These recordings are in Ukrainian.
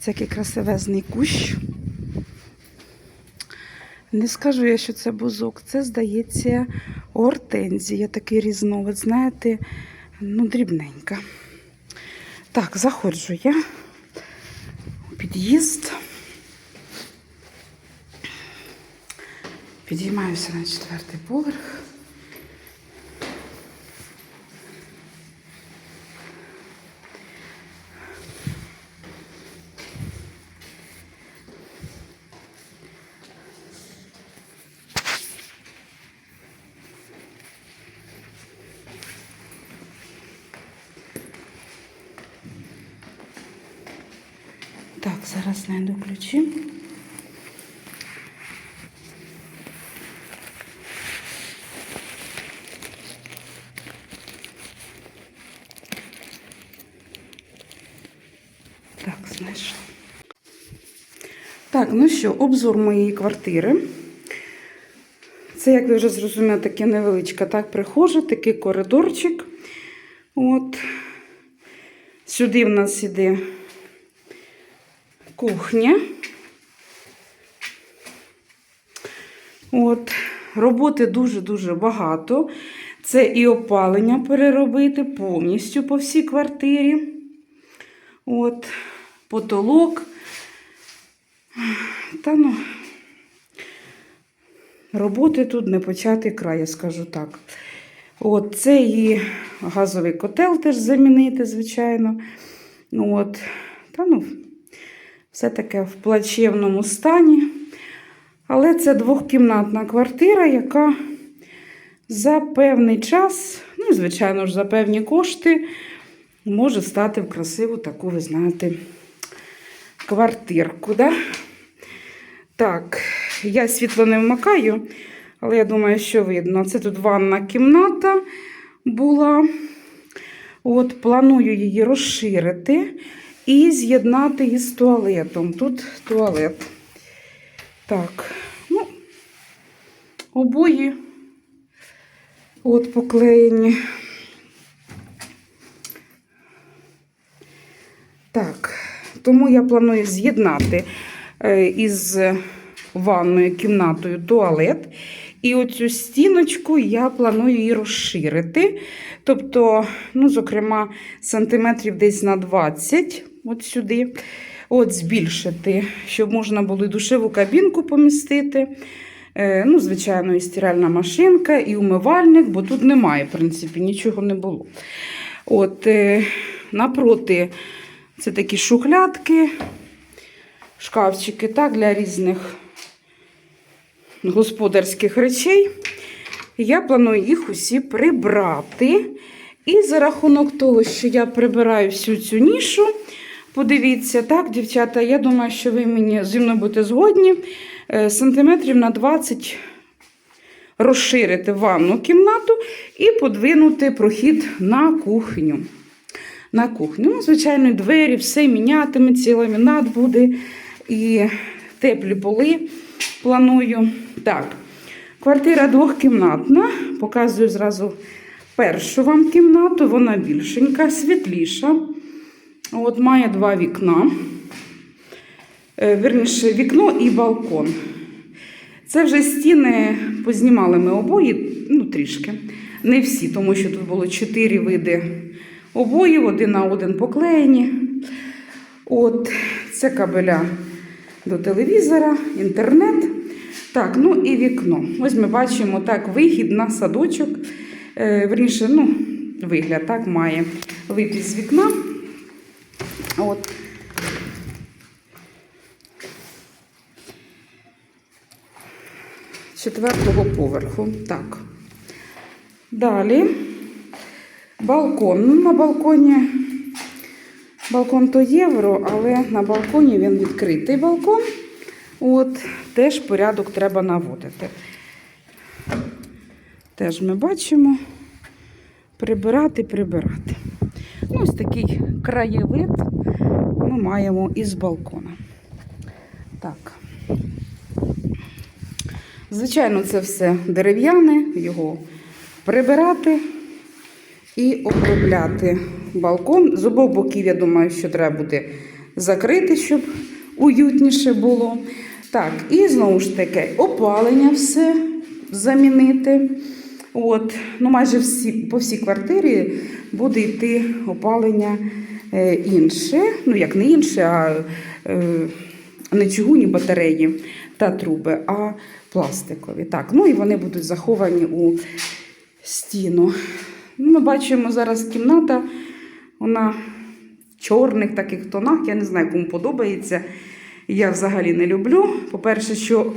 Це який красивезний кущ. Не скажу я, що це бузок. Це, здається, гортензія, такий різновид, знаєте, ну, дрібненька. Так, заходжу я у під'їзд. Підіймаюся на четвертий поверх. Так, зараз знайду ключі. Так, знайшла. Так, ну що, обзор моєї квартири. Це, як ви вже зрозуміли, таке невеличка так прихожа, такий коридорчик. От. Сюди в нас іде кухня. От, роботи дуже-дуже багато. Це і опалення переробити повністю по всій квартирі. От, потолок. Та ну, роботи тут не почати край, я скажу так. От, це і газовий котел теж замінити, звичайно. От, та ну, все таке в плачевному стані. Але це двохкімнатна квартира, яка за певний час, ну, і, звичайно ж, за певні кошти, може стати в красиву таку, ви знаєте, квартирку. Да? Так, я світло не вмикаю, але я думаю, що видно. Це тут ванна кімната була. От, планую її розширити і з'єднати із туалетом. Тут туалет. Так, ну, обої от поклеєні. Так, тому я планую з'єднати е, із ванною кімнатою туалет. І оцю стіночку я планую її розширити. Тобто, ну, зокрема, сантиметрів десь на 20 от сюди. От збільшити, щоб можна було і душеву кабінку помістити. Е, ну, Звичайно, і стиральна машинка, і умивальник, бо тут немає, в принципі, нічого не було. От, е, Напроти це такі шухлядки, шкафчики так, для різних господарських речей. Я планую їх усі прибрати. І за рахунок того, що я прибираю всю цю нішу, подивіться, так, дівчата, я думаю, що ви мені зі мною будете згодні. е, Сантиметрів на 20 розширити ванну кімнату і подвинути прохід на кухню. На кухню. Ну, звичайно, двері, все мінятиметься, ламінат буде і теплі поли планую. Так, квартира двохкімнатна. Показую зразу першу вам кімнату. Вона більшенька, світліша. От має два вікна. Е, Вірніше, вікно і балкон. Це вже стіни познімали ми обої, ну трішки. Не всі, тому що тут було чотири види обоїв, один на один поклеєні. От, це кабеля до телевізора, інтернет. Так, ну і вікно. Ось ми бачимо так вихід на садочок. Е, верніше, ну, вигляд так має вийти з вікна. От. Четвертого поверху. Так. Далі балкон. Ну, на балконі балкон то євро, але на балконі він відкритий балкон. От, теж порядок треба наводити. Теж ми бачимо прибирати, прибирати. Ну, Ось такий краєвид маємо із балкона. Так. Звичайно, це все дерев'яне, його прибирати і обробляти балкон. З обох боків, я думаю, що треба буде закрити, щоб уютніше було. Так, і знову ж таки, опалення все замінити. От, ну, майже всі, по всій квартирі буде йти опалення інше. Ну, як не інше, а е, не чугунні батареї та труби, а пластикові. Так, ну і вони будуть заховані у стіну. Ну, Ми бачимо зараз кімната, вона в чорних таких тонах. Я не знаю, кому подобається. Я взагалі не люблю. По-перше, що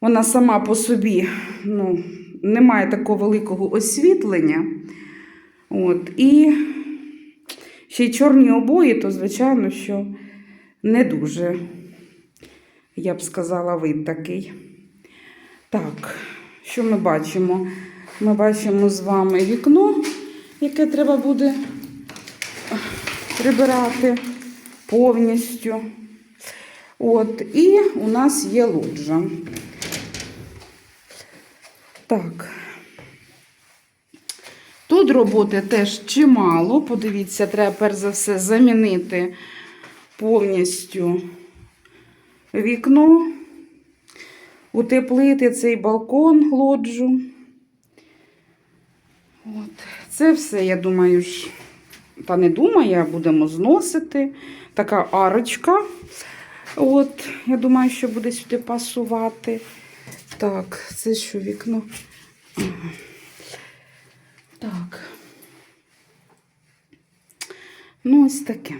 вона сама по собі ну, не має такого великого освітлення. От, і ще й чорні обої, то, звичайно, що не дуже, я б сказала, вид такий. Так, що ми бачимо? Ми бачимо з вами вікно, яке треба буде прибирати повністю. От, і у нас є лоджа. Так. Тут роботи теж чимало. Подивіться, треба перш за все замінити повністю вікно, утеплити цей балкон лоджу. От. Це все, я думаю, ж, та не думаю, будемо зносити. Така арочка. От, я думаю, що буде сюди пасувати. Так, це що вікно? Ага. Так. Ну, ось таке.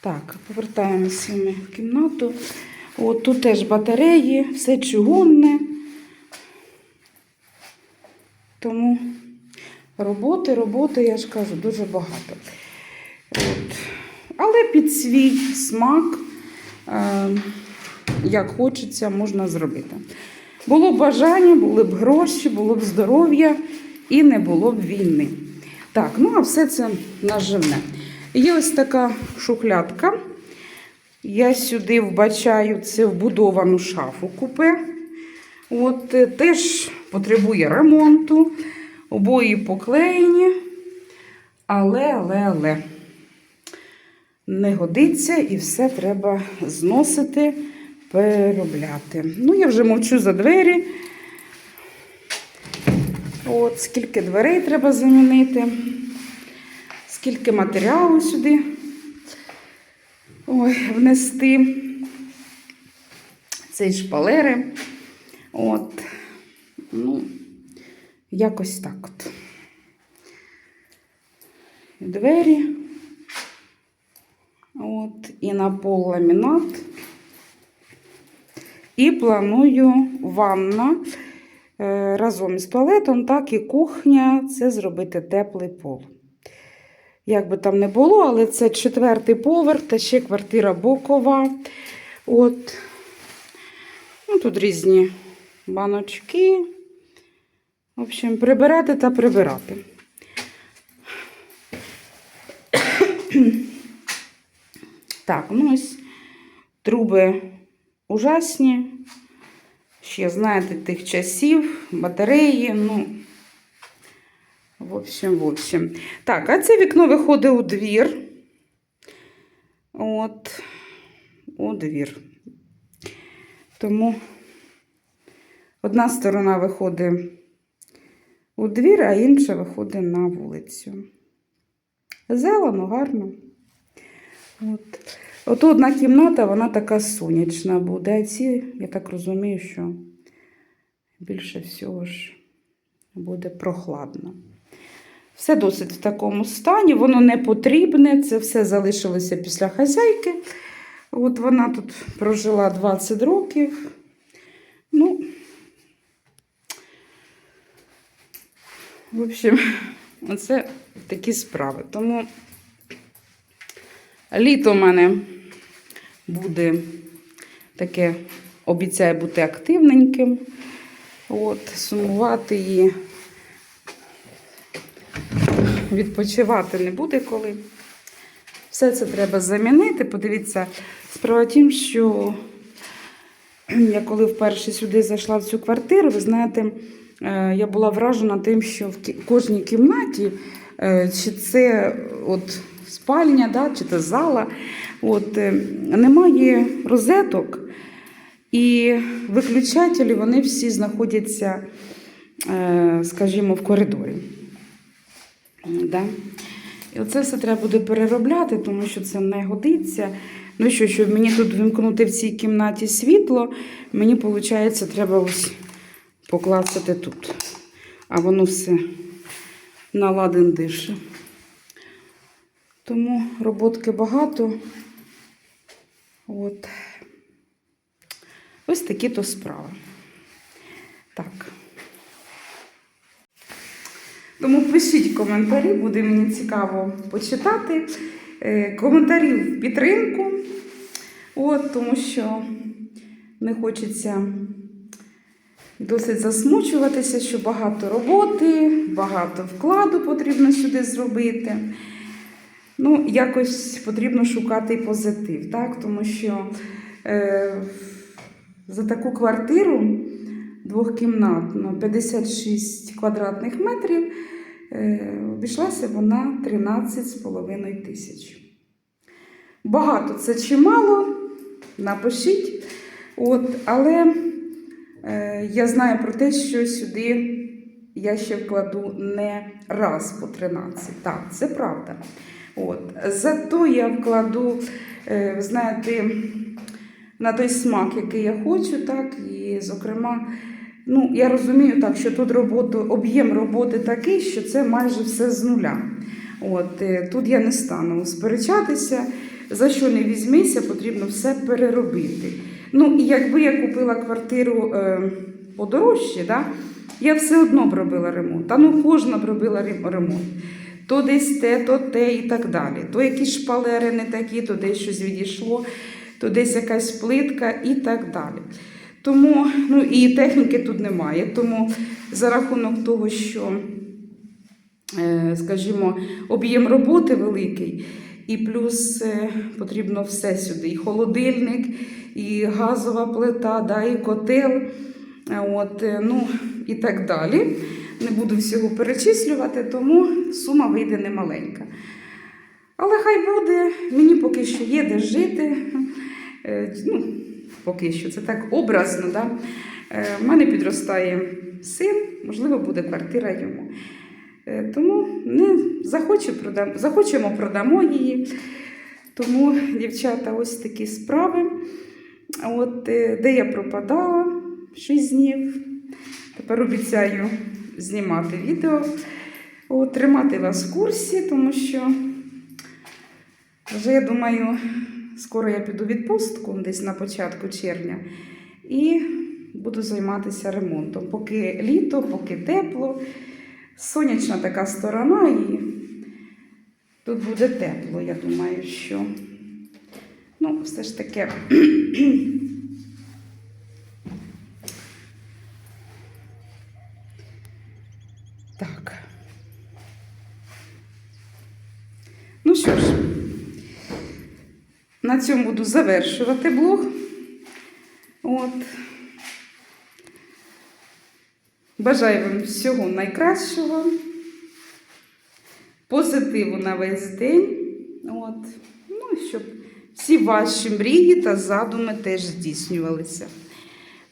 Так, повертаємося в кімнату. От тут теж батареї, все чугунне. Тому роботи, роботи, я ж кажу, дуже багато. От. Але під свій смак, е, як хочеться, можна зробити. Було б бажання, були б гроші, було б здоров'я і не було б війни. Так, ну а все це наживне. Є ось така шухлядка. Я сюди вбачаю це вбудовану шафу купе. От е, теж потребує ремонту, обої поклеєні. Але, але, але не годиться і все треба зносити, переробляти. Ну, я вже мовчу за двері. От, скільки дверей треба замінити, скільки матеріалу сюди ой, внести. Й шпалери. От, ну, якось так от. Двері. От, і на пол ламінат. І планую ванна разом з туалетом, так і кухня це зробити теплий пол. Як би там не було, але це четвертий поверх та ще квартира бокова. От. Ну, тут різні баночки. В общем, прибирати та прибирати. Так, ну ось труби ужасні. Ще, знаєте, тих часів, батареї, ну, в общем, в общем. Так, а це вікно виходить у двір. От, у двір. Тому одна сторона виходить у двір, а інша виходить на вулицю. Зелено, гарно. От. От одна кімната, вона така сонячна буде. А ці, я так розумію, що більше всього ж буде прохладно. Все досить в такому стані, воно не потрібне, це все залишилося після хазяйки. От вона тут прожила 20 років. Ну, в общем, оце такі справи. Тому літо в мене буде таке, обіцяє бути активненьким. От, сумувати і відпочивати не буде коли. Все це треба замінити. Подивіться, справа тім, що я коли вперше сюди зайшла в цю квартиру, ви знаєте, е, я була вражена тим, що в кожній кімнаті, е, чи це от спальня, да, чи це зала, от, е, немає розеток, і виключателі вони всі знаходяться, е, скажімо, в коридорі. Да? І оце все треба буде переробляти, тому що це не годиться. Ну що, щоб мені тут вимкнути в цій кімнаті світло, мені, виходить, треба ось поклацати тут. А воно все на дише. Тому роботки багато. От. Ось такі то справи. Так. Тому пишіть коментарі, буде мені цікаво почитати. Е, Коментарі в підтримку. От, тому що не хочеться досить засмучуватися, що багато роботи, багато вкладу потрібно сюди зробити. Ну, якось потрібно шукати позитив, так? тому що е, за таку квартиру двохкімнатну 56 квадратних метрів е, обійшлася вона 13,5 тисяч. Багато це чи мало, напишіть. От, але е, я знаю про те, що сюди я ще вкладу не раз по 13. Так, це правда. От. Зато я вкладу, е, знаєте, на той смак, який я хочу, так, і, зокрема, ну, я розумію так, що тут роботу, об'єм роботи такий, що це майже все з нуля. От, е, тут я не стану сперечатися, за що не візьмися, потрібно все переробити. Ну, і якби я купила квартиру е, подорожче, да, я все одно б робила ремонт. Та ну кожна б робила ремонт. То десь те, то те і так далі. То якісь шпалери не такі, то десь щось відійшло, то десь якась плитка і так далі. Тому, ну і техніки тут немає. Тому за рахунок того, що, е, скажімо, об'єм роботи великий, і плюс е, потрібно все сюди: і холодильник, і газова плита, да, і котел, е, от, ну, і так далі. Не буду всього перечислювати, тому сума вийде немаленька. Але хай буде, мені поки що є де жити. Е, Ну, поки що, це так образно. Да? Е, В мене підростає син, можливо, буде квартира йому. Е, Тому не захоче, продам, захочемо, продамо її. Тому, дівчата, ось такі справи. От, е, де я пропадала 6 днів. Тепер обіцяю знімати відео, тримати вас в курсі, тому що вже, я думаю, скоро я піду відпустку десь на початку червня і буду займатися ремонтом. Поки літо, поки тепло, сонячна така сторона, і тут буде тепло, я думаю, що. Ну, все ж таки. Так. Ну що ж, на цьому буду завершувати блог. От. Бажаю вам всього найкращого, позитиву на весь день. От. Ну, щоб всі ваші мрії та задуми теж здійснювалися.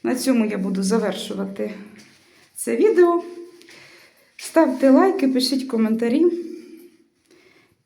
На цьому я буду завершувати це відео. Ставте лайки, пишіть коментарі.